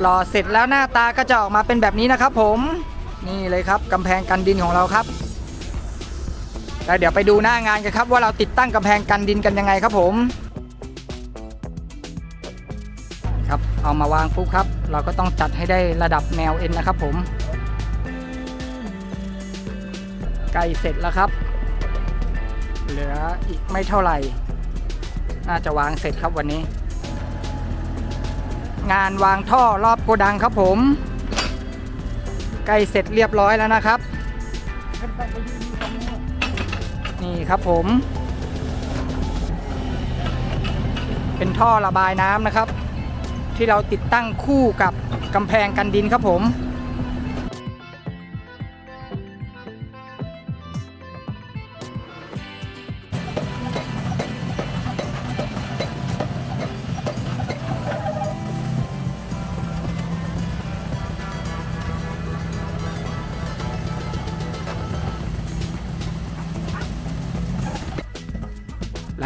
หล่อเสร็จแล้วหน้าตาก็จะออกมาเป็นแบบนี้นะครับผมนี่เลยครับกำแพงกันดินของเราครับแล้วเดี๋ยวไปดูหน้างานกันครับว่าเราติดตั้งกำแพงกันดินกันยังไงครับผมครับเอามาวางปุ๊บครับ เราก็ต้องจัดให้ได้ระดับแนวเอ็นนะครับผมใกล้เสร็จแล้วครับ เหลืออีกไม่เท่าไหร่ น่าจะวางเสร็จครับวันนี้ งานวางท่อรอบโกดังครับผมใกล้เสร็จเรียบร้อยแล้วนะครับ นี่ครับผม เป็นท่อระบายน้ำนะครับ ที่เราติดตั้งคู่กับกำแพงกันดินครับผม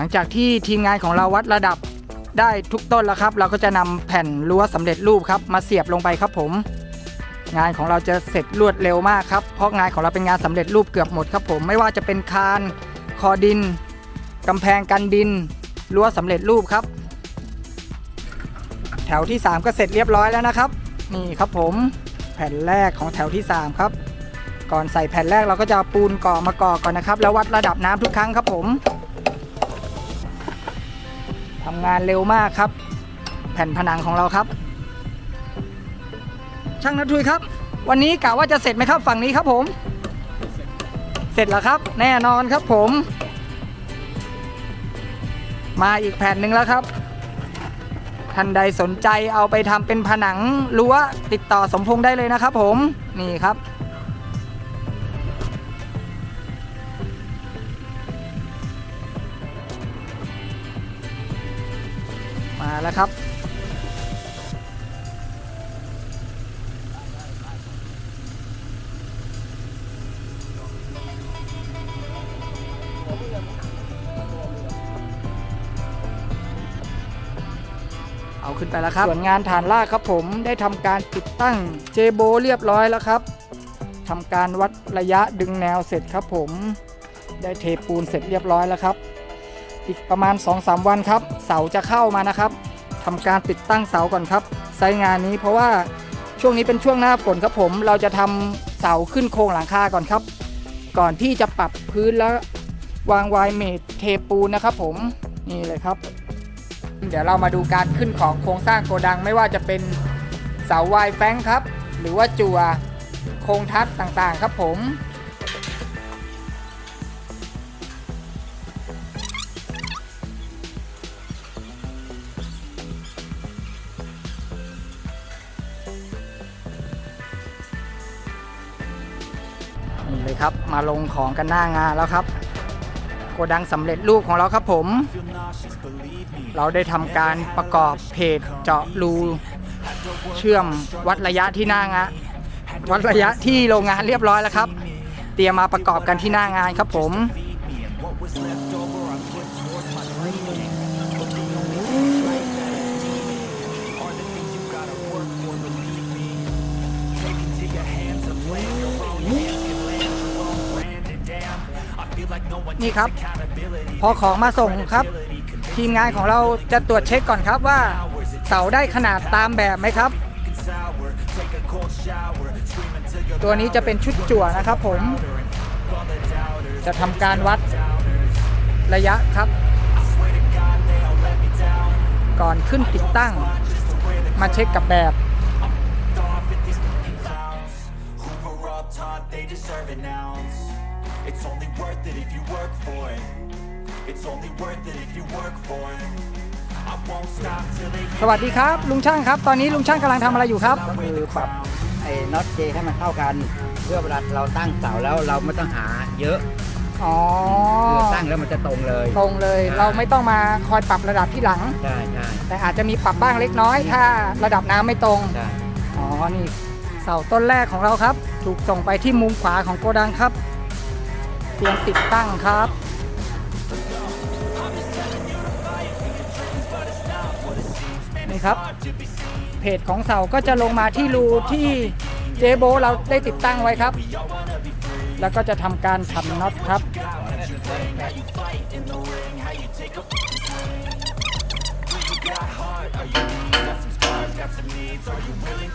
ลังจากที่ทีมงานของเราวัดระดับได้ทุกต้นแล้วครับ เราก็จะนำแผ่นรั้วสำเร็จรูปครับ มาเสียบลงไปครับผม งานของเราจะเสร็จรวดเร็วมากครับเพราะงานของเราเป็นงานสำเร็จรูปเกือบหมดครับผมไม่ว่าจะเป็นคานคอดินกำแพงกันดินรั้วสำเร็จรูปครับ แถวที่ 3 ก็เสร็จเรียบร้อยแล้วนะครับ นี่ครับผมแผ่นแรกของแถวที่ 3 ครับ ก่อนใส่แผ่นแรกเราก็จะปูนก่อมาก่อก่อนนะครับ แล้ววัดระดับน้ำทุกครั้งครับผม ทำงานเร็วมากครับ แผ่นผนังของเราครับ ช่างนัทุยครับ วันนี้กะว่าจะเสร็จไหมครับฝั่งนี้ครับผม เสร็จแล้วครับ แน่นอนครับผม มาอีกแผ่นหนึ่งแล้วครับท่านใดสนใจเอาไปทำเป็นผนังรั้วติดต่อสมพงษ์ได้เลยนะครับผมนี่ครับ มาแล้วครับ เอาขึ้นไปแล้วครับ ส่วนงานฐานลากครับผมได้ทำการติดตั้งเจโบเรียบร้อยแล้วครับทำการวัดระยะดึงแนวเสร็จครับผม ได้เทปูนเสร็จเรียบร้อยแล้วครับ อีกประมาณ 2-3 วันครับ เสาจะเข้ามานะครับ ทำการติดตั้งเสาก่อนครับไซงานนี้เพราะว่าช่วงนี้เป็นช่วงหน้าฝนครับผมเราจะทำเสาขึ้นโครงหลังคาก่อนครับ ก่อนที่จะปรับพื้นแล้ววางวายเมดเทปูนนะครับผมนี่เลยครับ เดี๋ยวเรามาดูการขึ้นของโครงสร้างโกดังไม่ว่าจะเป็นเสาวายแฟงครับ หรือว่าจัวโครงทัดต่างๆครับผม นี่เลยครับ มาลงของกันหน้างานแล้วครับ โกดังสำเร็จรูปของเราครับผม เราได้ทำการประกอบเพจเจาะรูเชื่อมวัดระยะที่หน้างานวัดระยะที่โรงงานเรียบร้อยแล้วครับ เตรียมมาประกอบกันที่หน้างานครับผม นี่ครับ พอของมาส่งครับ ทีมงานของเราจะตรวจเช็คก่อนครับว่าเสาได้ขนาดตามแบบไหมครับ ตัวนี้จะเป็นชุดจั่วนะครับผม จะทำการวัดระยะครับ ก่อนขึ้นติดตั้ง มาเช็คกับแบบ It's only worth it if you work for it. It's only worth it if you work for it. I won't stop till they สวัสดีครับ ลุงช่างครับ ตอนนี้ลุงช่างกำลังทำอะไรอยู่ครับก็คือปรับไอ้น็อตเจให้มันเข้ากัน เพื่อเวลาเราตั้งเสาแล้วเราไม่ต้องหาเยอะอ๋อ คือตั้งแล้วมันจะตรงเลย ตรงเลยเราไม่ต้องมาคอยปรับระดับที่หลัง ใช่ใช่แต่อาจจะมีปรับบ้างเล็กน้อย ถ้าระดับน้ำไม่ตรง ใช่อ๋อ นี่เสาต้นแรกของเราครับ ถูกส่งไปที่มุมขวาของโกดังครับเตรียมติดตั้งครับ นี่ครับ เพจของเสาก็จะลงมาที่รูที่เจโบเราได้ติดตั้งไว้ครับ แล้วก็จะทำการขันน็อตครับ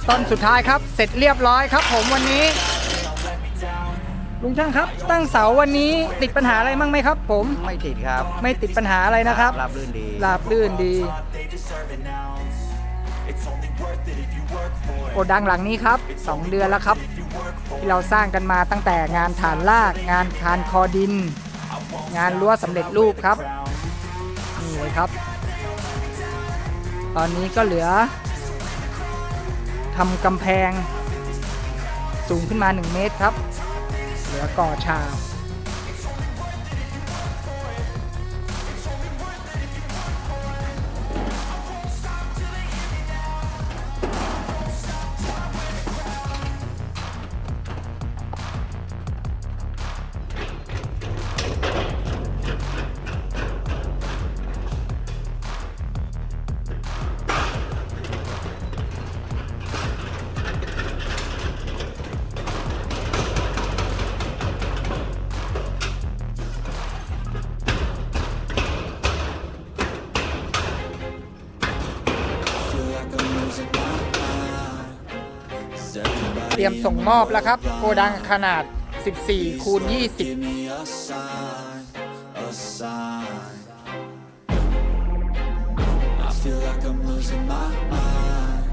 ต้นสุดท้ายครับ เสร็จเรียบร้อยครับผมวันนี้ ลุงช่างครับ ตั้งเสาวันนี้ติดปัญหาอะไรมั่งไหมครับ ผม ไม่ติดครับไม่ติดปัญหาอะไรนะครับรับรื่นดีราบลื่นดี they deserve an ounce. It's only worth it if you work for it. โกดังหลังนี้ครับ 2 เดือนแล้วครับ ที่เราสร้างกันมาตั้งแต่งานฐานลาก งานคานคอดิน งานรั้วสำเร็จรูปครับนี่เลยครับ ตอนนี้ก็เหลือทำกำแพงสูงขึ้นมา 1 เมตรครับ เหลือก่อชาม เตรียมส่งมอบแล้วครับ โกดังขนาด 14 คูณ 20 Give me a sign, a sign. I feel like I'm losing my mind.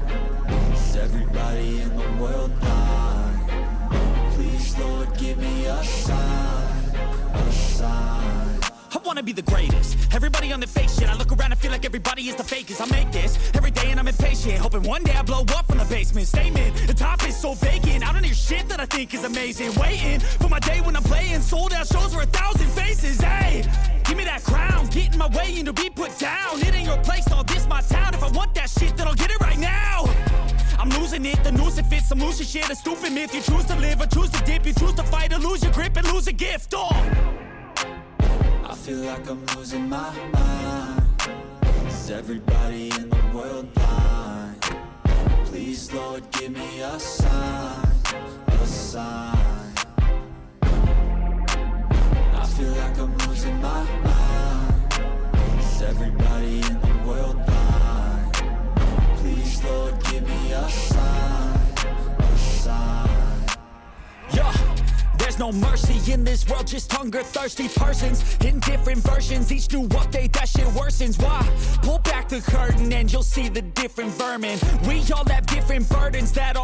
Is everybody in the world blind? Please, Lord, give me a sign, a sign. I wanna be the greatest. Everybody on the fake shit. I look around and feel like everybody is the fakest. I make this every day and I'm impatient. Hoping one day I blow up from the basement. Statement, the top is so vacant. I don't hear shit that I think is amazing. Waiting for my day when I'm playing. Sold out shows for a thousand faces. Hey, give me that crown. Get in my way and to be put down. It ain't your place, all this my town. If I want that shit, then I'll get it right now. I'm losing it, the noose it fits. I'm losing shit, a stupid myth. You choose to live or choose to dip. You choose to fight or lose your grip and lose a gift. Oh. I feel like I'm losing my mind. Is everybody in the world blind? Please, Lord, give me a sign, there's no mercy in this world, just hunger thirsty persons in different versions. Each new update, that shit worsens. Why? Pull back the curtain and you'll see the different vermin. We all have different burdens that all.